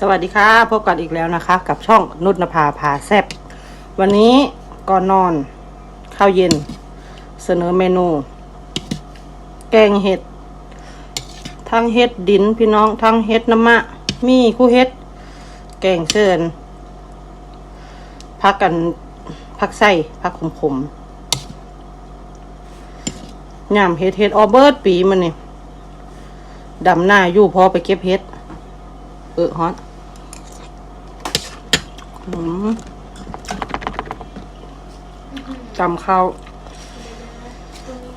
สวัสดีค่ะพบกันอีกแล้วนะคะ กับช่องนุชนภาพาแซบวันนี้ก่อนนอน ข้าวเย็น เสนอเมนู แกงเห็ด ทั้งเห็ดดินพี่น้องทั้งเห็ดน้ำมะ มีคู่เห็ด แกงเชิญพักกันพักไส้พักขมขมยำเห็ดเห็ดออเบิร์ดปีมันนี่ดำหน้าอยู่พอไปเก็บเห็ดเออฮอต จำข้าว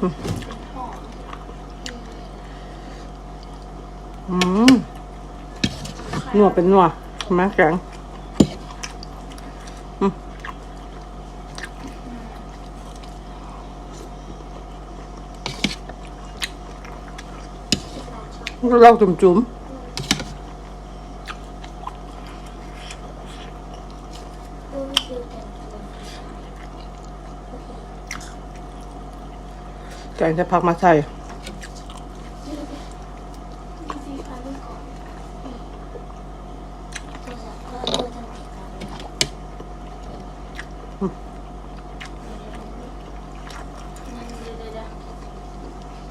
อืมอืมนัวเป็นหนัวใช่ไหมแกงเราจุ่มๆ แกงจะพักมาใส่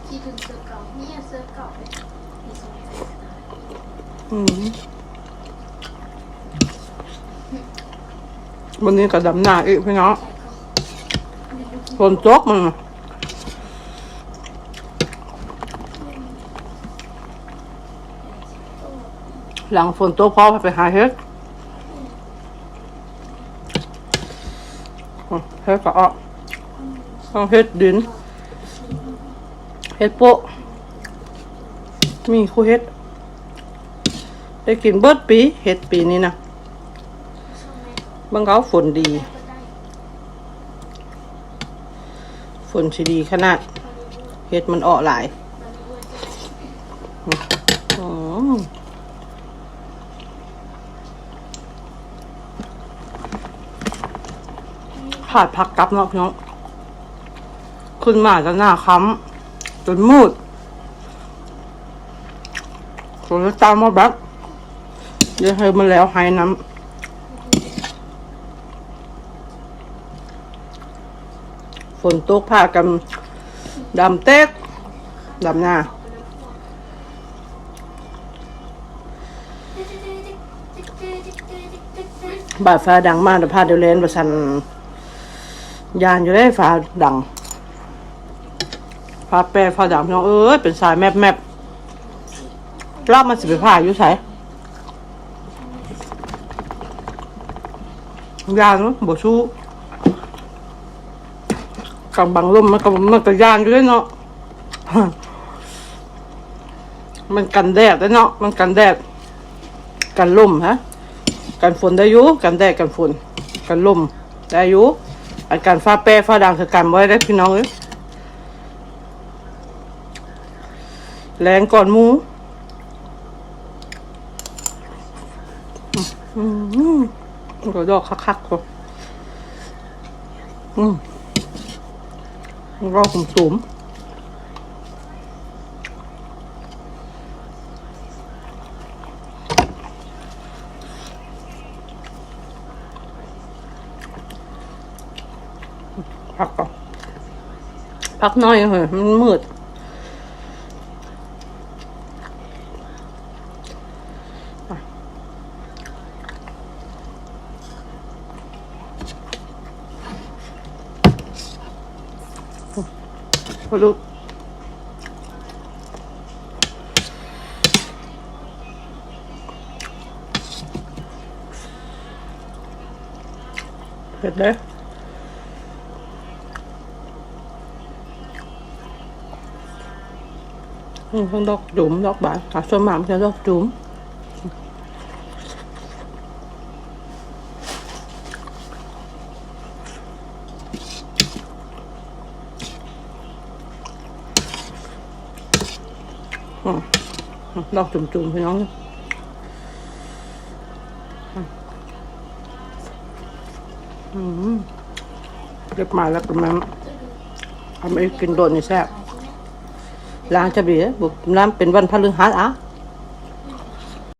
คิดถึงเสือเก่าเนี่ยเสือเก่าอืมวันนี้ก็ดำหน้าอีกพี่น้องใส่เขาฝนตกมัน หลังฝนตกพ่อไปหาเฮ็ดเฮ็ดก็ออกต้องเฮ็ดดินเฮ็ดโปะมีคู่เฮ็ด ได้กินเบิดปีเฮ็ดปีนี้นะบางเขาฝนดี ฝนสิดีขนาด เฮ็ดมันออกหลายบางทีด้วยจะอืม ขาดผักกับเนาะพี่น้องขึ้นมาจะหน้าค้ำจนมืดฝนจะตามมาแบบเดี๋ยวให้มันแล้วหายน้ำฝนตกพากันดำเต๊กดำหน้าบาดฟ้าดังมากแต่พาเดยวเลนประสัน ยานอยู่ได้ฟ้าดังฟ้าแปรฟ้าดังพี่น้องเอ้ยเป็นสายแมบแมบรอบมันสิไปผ่าอยู่ใส่ยานเนาะบ่ชู้กำบังลมมันก็มันก็ยานอยู่ได้เนาะมันกันแดดได้เนาะมันกันแดด กันลมฮะ กันฝนได้อยู่กันแดดกันฝน กันลมได้อยู่ อาการฟ้าแป้ฟ้าดังคือกันไว้ได้พี่น้องเอ้ยแรงก่อนมูอืมอืมก็ดอกคักๆก็อืมรอผมสูม พักก่อนพักน้อยเหอะมันมืดพอลูกเผ็ดเลย ทั้งดอกจุ๋มดอกบานขาสมามจะดอกจุ๋มดอกจุ๋มๆพี่น้องเก็บมาแล้วก็มันเอาไปกินโดนนแซ่บ ลางจะเบียบุกน้ำเป็นวันพฤหัสอะ